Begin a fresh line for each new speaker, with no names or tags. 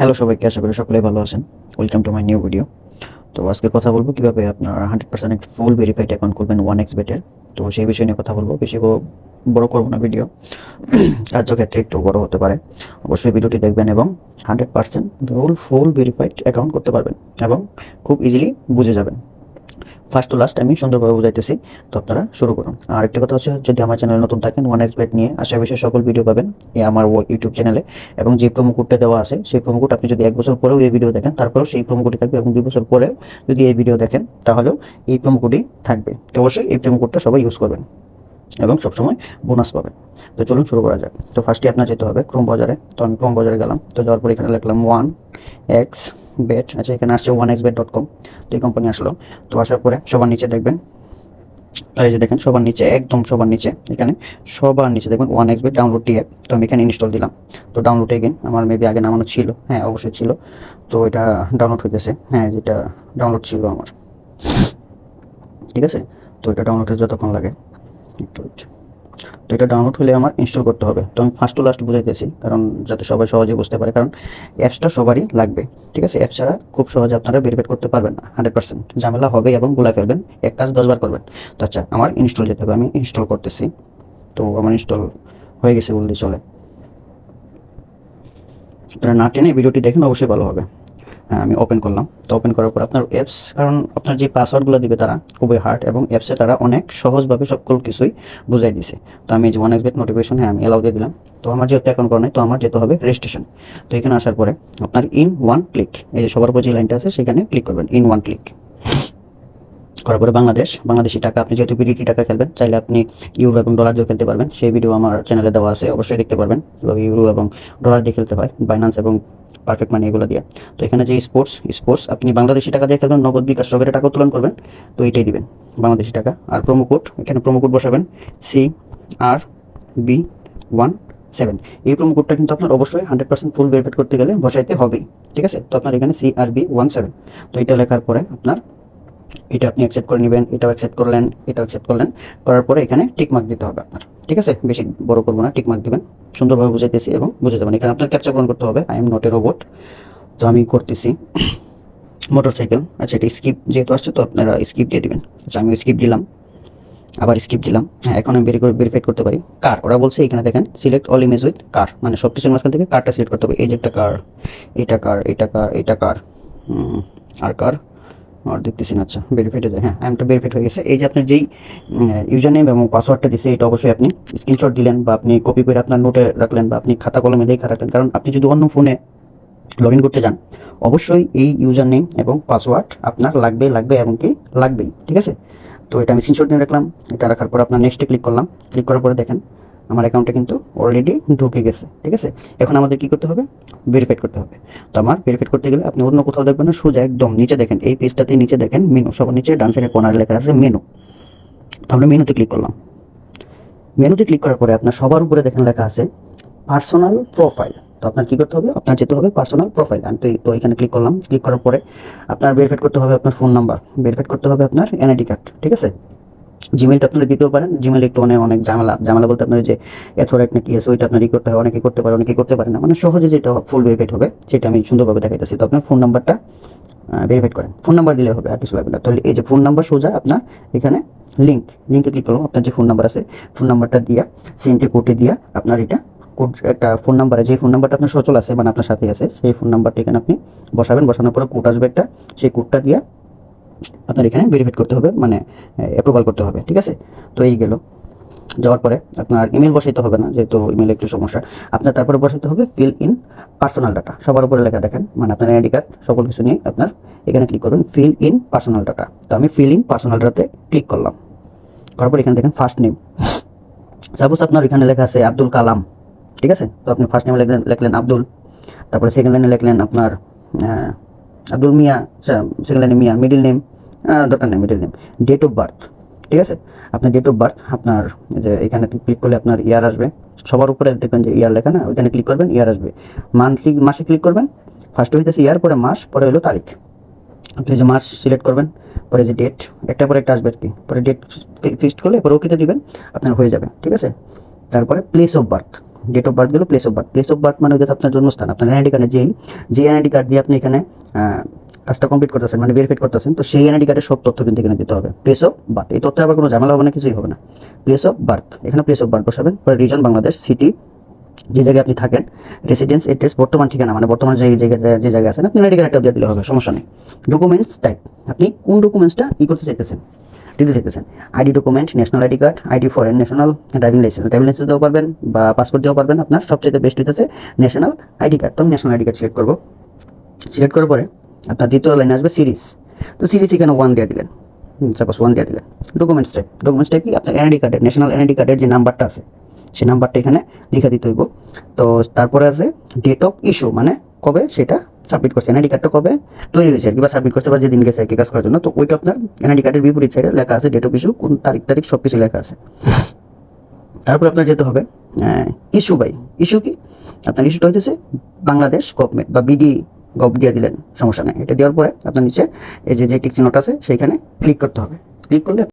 Hello সবাইকে, আশা করি সকলে ভালো আছেন। Welcome to my new video তো আজকে কথা বলব কীভাবে আপনার hundred percent full verified account করবেন ওয়ান এক্স বেটের তো সেই বিষয় নিয়ে কথা বলব। বেশি বড় করব না ভিডিও কার্যক্ষেত্রে একটু বড় হতে পারে। অবশ্যই ভিডিওটি দেখবেন এবং hundred percent full full verified account করতে পারবেন এবং খুব ইজিলি বুঝে যাবেন। ফার্স্ট টু লাস্ট আমি সুন্দরভাবে বুঝাইতেছি। তো আপনারা শুরু করুন। আর একটা কথা হচ্ছে, যদি আমার চ্যানেলে নতুন থাকেন ওয়ান এক্স বেট নিয়ে আশা বিষয়ে সকল ভিডিও পাবেন এই আমার ইউটিউব চ্যানেলে। এবং যে প্রোমো কোডটা দেওয়া আছে, সেই প্রোমো কোড আপনি যদি এক বছর পরেও এই ভিডিও দেখেন, তারপরেও সেই প্রোমো কোডই থাকবে। এবং দুই বছর পরেও যদি এই ভিডিও দেখেন, তাহলেও এই প্রোমো কোডই থাকবে। তো অবশ্যই এই প্রোমো কোডটা সবাই ইউজ করবেন। এবং সবসময় বোনাস পাবেন। তো চলুন শুরু করা যাক। তো ফার্স্টে আপনার যেতে হবে ক্রোম বাজারে। তো আমি ক্রোম বাজারে গেলাম। তো যাওয়ার পর এখানে লিখলাম ওয়ান এক্স বেট আচ্ছা এখানে আসছে one X bet dot com তো এই কোম্পানি আসলো। তো আসার পরে সবার নিচে দেখবেন, এই যে দেখেন, সবার নিচে, একদম সবার নিচে, এখানে সবার নিচে দেখবেন one X bet download app তো আমি এখানে ইনস্টল দিলাম। তো ডাউনলোড এগেন আমার মেবি আগে নামানো ছিল হ্যাঁ অবশ্যই ছিল। তো এটা ডাউনলোড হয়ে গেছে হ্যাঁ যেটা ডাউনলোড ছিল আমার। ঠিক আছে? তো এটা ডাউনলোড যতক্ষণ লাগে, একটু। তো এটা ডাউনলোড হলে আমার ইনস্টল করতে হবে। তো আমি ফার্স্ট টু লাস্ট বুঝাইতেছি, কারণ যাতে সবাই সহজে বুঝতে পারে, কারণ অ্যাপসটা সবারই লাগবে। ঠিক আছে? অ্যাপ ছাড়া খুব সহজে আপনারা ভেরিফাই করতে পারবেন না হান্ড্রেড পার্সেন্ট ঝামেলা হবে এবং গুলাই ফেলবেন, এক কাজ দশবার করবেন। তো আচ্ছা আমার ইনস্টল যেতে হবে, আমি ইনস্টল করতেছি। তো আমার ইনস্টল হয়ে গেছে বললেই চলে। আপনারা না টেনে ভিডিওটি দেখেন, অবশ্যই ভালো হবে। আমি ওপেন করলাম। তো ওপেন করার পর আপনার অ্যাপস কারণ আপনার যে পাসওয়ার্ডগুলো দিবে তারা, খুবই হার্ড এবং অ্যাপসে তারা অনেক সহজভাবে সকল কিছুই বুঝাই দিছে। তো আমি যে ওয়ান এক্সবেট নোটিফিকেশন হ্যাঁ আমি এলাও দিয়ে দিলাম। তো আমার যেহেতু অ্যাকাউন্ট করা নাই, তো আমার যেতে হবে রেজিস্ট্রেশন তো এখানে আসার পরে আপনার ইন ওয়ান ক্লিক এই যে সবার উপর যে লাইনটা আছে, সেখানে ক্লিক করবেন ইন ওয়ান ক্লিক করার পরে বাংলাদেশ, বাংলাদেশি টাকা, আপনি যেহেতু বিডিটি টাকা খেলবেন, চাইলে আপনি ইউরো এবং ডলার দিয়ে খেলতে পারবেন। সেই ভিডিও আমার চ্যানেলে দেওয়া আছে, অবশ্যই দেখতে পারবেন। ইউরো এবং ডলার দিয়ে খেলতে হয় বাইন্যান্স এবং পারফেক্ট মানে এগুলো দিয়ে। তো এখানে যে স্পোর্টস স্পোর্টস আপনি বাংলাদেশি টাকা দিয়ে খেলবেন, নগদ বিকাশ রকেটে টাকা উত্তোলন করবেন, তো এটাই দিবেন, বাংলাদেশি টাকা। আর প্রোমো কোড এখানে প্রোমো কোড বসাবেন C R B one seven এই প্রোমো কোডটা কিন্তু আপনার অবশ্যই হান্ড্রেড পার্সেন্ট ফুল ভেরিফাইড করতে গেলে বসাইতে হবে ঠিক আছে? তো আপনার এখানে C R B one seven তো এটা লেখার পরে আপনার এটা আপনি অ্যাকসেপ্ট করে নেবেন, এটাও অ্যাকসেপ্ট করলেন, এটাও অ্যাকসেপ্ট করলেন। করার পরে এখানে টিক মার্ক দিতে হবে আপনার, ঠিক আছে? বেশি বড় করব না টিক মার্ক দিবেন। সুন্দরভাবে বুঝাইতেছি এবং বুঝে যাবেন। এখানে আপনার ক্যাপচার পূরণ করতে হবে। I am not a robot তো আমি করতেছি। মোটর সাইকেল আচ্ছা এটা স্কিপ যেহেতু আসছে, তো আপনারা স্কিপ দিয়ে দিবেন। আচ্ছা আমি স্কিপ দিলাম, আবার স্কিপ দিলাম। হ্যাঁ এখন আমি করে ভেরিফাই করতে পারি। কার ওরা বলছে এখানে দেখেন select all image with car মানে সব কিছুর মাঝখান থেকে কারটা সিলেক্ট করতে হবে। এই যে একটা কার এটা কার এটা কার এটা কার আর কার আর দেখতেছি না আচ্ছা ভেরিফাইড হয়ে যায়। হ্যাঁ আইমটা ভেরিফাইড হয়ে গেছে। এই যে আপনার যেই ইউজার নেম এবং পাসওয়ার্ডটা দিছে, এটা অবশ্যই আপনি স্ক্রিনশট দিলেন বা আপনি কপি করে আপনার নোটে রাখলেন বা আপনি খাতা কলমে লেখা রাখলেন। কারণ আপনি যদি অন্য ফোনে লগ ইন করতে যান, অবশ্যই এই ইউজার নেম এবং পাসওয়ার্ড আপনার লাগবে লাগবে এবং কি, লাগবেই, ঠিক আছে? তো এটা আমি স্ক্রিনশট নিয়ে রাখলাম। এটা রাখার পর আপনার নেক্সটে ক্লিক করলাম। ক্লিক করার পরে দেখেন আমার অ্যাকাউন্টে কিন্তু অলরেডি ঢুকে গেছে, ঠিক আছে? এখন আমাদের কি করতে হবে? ভেরিফাইড করতে হবে। তো আমার ভেরিফাইড করতে গেলে আপনি অন্য কোথাও দেখবেন না, সোজা একদম নিচে দেখেন। এই পেজটাতে নিচে দেখেন মেনু সবার নিচে ডান সাইডে কর্নার লেখা আছে মেনু তো আমরা মেনুতে ক্লিক করলাম। মেনুতে ক্লিক করার পরে আপনার সবার উপরে দেখেন লেখা আছে পার্সোনাল প্রোফাইল তো আপনার কি করতে হবে? আপনার যেতে হবে পার্সোনাল প্রোফাইল আমি তো এখানে ক্লিক করলাম। ক্লিক করার পরে আপনার ভেরিফাইড করতে হবে আপনার ফোন নাম্বার ভেরিফাইড করতে হবে আপনার এনআইডি কার্ড ঠিক আছে? জিমেলটা আপনারা দিতেও পারেন। জিমেল একটু অনেক অনেক ঝামেলা। ঝামেলা বলতে আপনার যে এথোরাইট নাকি এস ওইটা আপনার করতে হয়, অনেকে করতে পারে, অনেকে করতে পারে না। মানে সহজে যেটা ফুল ভেরিফাইড হবে, সেটা আমি সুন্দরভাবে দেখাইতেছি। তো আপনার ফোন নাম্বারটা ভেরিফাইড করেন। ফোন নাম্বার দিলে হবে, আর কিছু লাগবে না। তাহলে এই যে ফোন নাম্বার সোজা আপনার এখানে লিঙ্ক লিঙ্কে ক্লিক করলাম, আপনার যে ফোন নাম্বার আছে ফোন নাম্বারটা দিয়া সেন্টে কোডে দিয়া আপনার এটা কোড একটা ফোন নাম্বারে যে ফোন নাম্বারটা আপনার সচল আছে মানে আপনার সাথে আছে, সেই ফোন নাম্বারটা এখানে আপনি বসাবেন। বসানোর পরে কোড আসবে একটা, সেই কোডটা দিয়া আপনার এখানে ভেরিফাইড করতে হবে মানে অ্যাপ্রুভাল করতে হবে, ঠিক আছে? তো এই গেল। যাওয়ার পরে আপনার ইমেল বসাইতে হবে না, যেহেতু ইমেল একটু সমস্যা। আপনার তারপরে বসাইতে হবে ফিল ইন পার্সোনাল ডাটা সবার উপরে লেখা দেখেন মানে আপনার আইডি কার্ড সকল কিছু নিয়ে আপনার এখানে ক্লিক করবেন ফিল ইন পার্সোনাল ডাটা তো আমি ফিল ইন পার্সোনাল ডাটাতে ক্লিক করলাম। করার পর এখানে দেখেন ফার্স্ট নেম সাপোজ আপনার এখানে লেখা আছে আব্দুল কালাম, ঠিক আছে? তো আপনি ফার্স্ট নেম লিখলেন লিখলেন আব্দুল। তারপরে সেকেন্ড লাইনে লিখলেন আপনার আব্দুল মিয়া সেকেন্ড লাইনে মিয়া মিডিল নেম দরকার নেই middle name date of birth ঠিক আছে? আপনার ডেট অফ বার্থ আপনার যে এখানে ক্লিক করলে আপনার ইয়ার আসবে। সবার উপরে দেখবেন যে ইয়ার লেখা না, ওইখানে ক্লিক করবেন ইয়ার আসবে। মান্থলি মাসে ক্লিক করবেন ফার্স্ট হইতেছে ইয়ার পরে মাস, পরে হলো তারিখ। আপনি যে মাস সিলেক্ট করবেন, পরে যে ডেট একটা পরে একটা আসবে আর কি। পরে ডেট ফিক্সড করলে পরে ওকেতে দিবেন, আপনার হয়ে যাবে, ঠিক আছে? তারপরে place of birth date of birth গেলো place of birth place of birth মানে হচ্ছে আপনার জন্মস্থান, আপনার এনআইডি কার্ডে যেই যে এনআইডি কার্ড দিয়ে আপনি এখানে কাজটা কমপ্লিট করতেছেন মানে ভেরিফাইড করতেছেন, তো সেই এনআইডি কার্ডের সব তথ্য কিন্তু এখানে দিতে হবে। প্লেস অফ বার্থ এই তথ্য আবার কোনো ঝামেলা হবে না, কিছুই হবে না। প্লেস অফ বার্থ এখানে প্লেস অফ বার্থ বসাবেন, পরে রিজন বাংলাদেশ সিটি যে জায়গায় আপনি থাকেন রেসিডেন্স এড্রেস বর্তমান ঠিকানা মানে বর্তমান যে জায়গায় যে জায়গায় আছেন, আপনি এনআইডি কার্ডটা দিয়ে দিলে হবে, সমস্যা নেই। ডকুমেন্টস টাইপ আপনি কোন ডকুমেন্টসটা ই করতে চাইতেছেন, দিতে চাইতেছেন? ID document national ID card ID foreign national driving licence driving licence দিতে পারবেন বা পাসপোর্ট দিতে পারবেন আপনার সবচেয়ে বেস্ট হইতেছে ন্যাশনাল আইডি কার্ড তো আমি ন্যাশনাল আইডি কার্ড সিলেক্ট করব। সিলেক্ট করার পরে আপনার দ্বিতীয় লাইনে আসবে সিরিজ তো সিরিজ এখানে ওয়ান দিয়ে দিলেন। সাপোজ ওয়ান দিয়ে দিলেন। ডকুমেন্টস টাইপ ডকুমেন্টসটা কি? আপনার এনআইডি কার্ডের ন্যাশনাল এনআইডি কার্ডের যে নাম্বারটা আছে, সেই নাম্বারটা এখানে লিখে দিতে হইব। তো তারপরে আছে ডেট অফ ইস্যু মানে কবে সেটা সাবমিট করছে। এনআইডি কার্ডটা কবে তৈরি হয়েছে আর কি, বা সাবমিট করছে, বা যেদিন গেছে আর কি, কাজ করার জন্য। তো ওইটা আপনার এনআইডি কার্ডের বিপরীত সাইডে লেখা আছে ডেট অফ ইস্যু কোন তারিখ তারিখ সব কিছু লেখা আছে। তারপর আপনার যেতে হবে ইস্যু বাই ইস্যু কি? আপনার ইস্যুটা হইতেছে বাংলাদেশ গভর্নমেন্ট বা বিডি গভ দিয়ে দিলেন, সমস্যা নেই। এটা দেওয়ার পরে আপনার নিচে এই যে যে টিক চিহ্নটা আছে, সেইখানে ক্লিক করতে হবে। ক্লিক করলে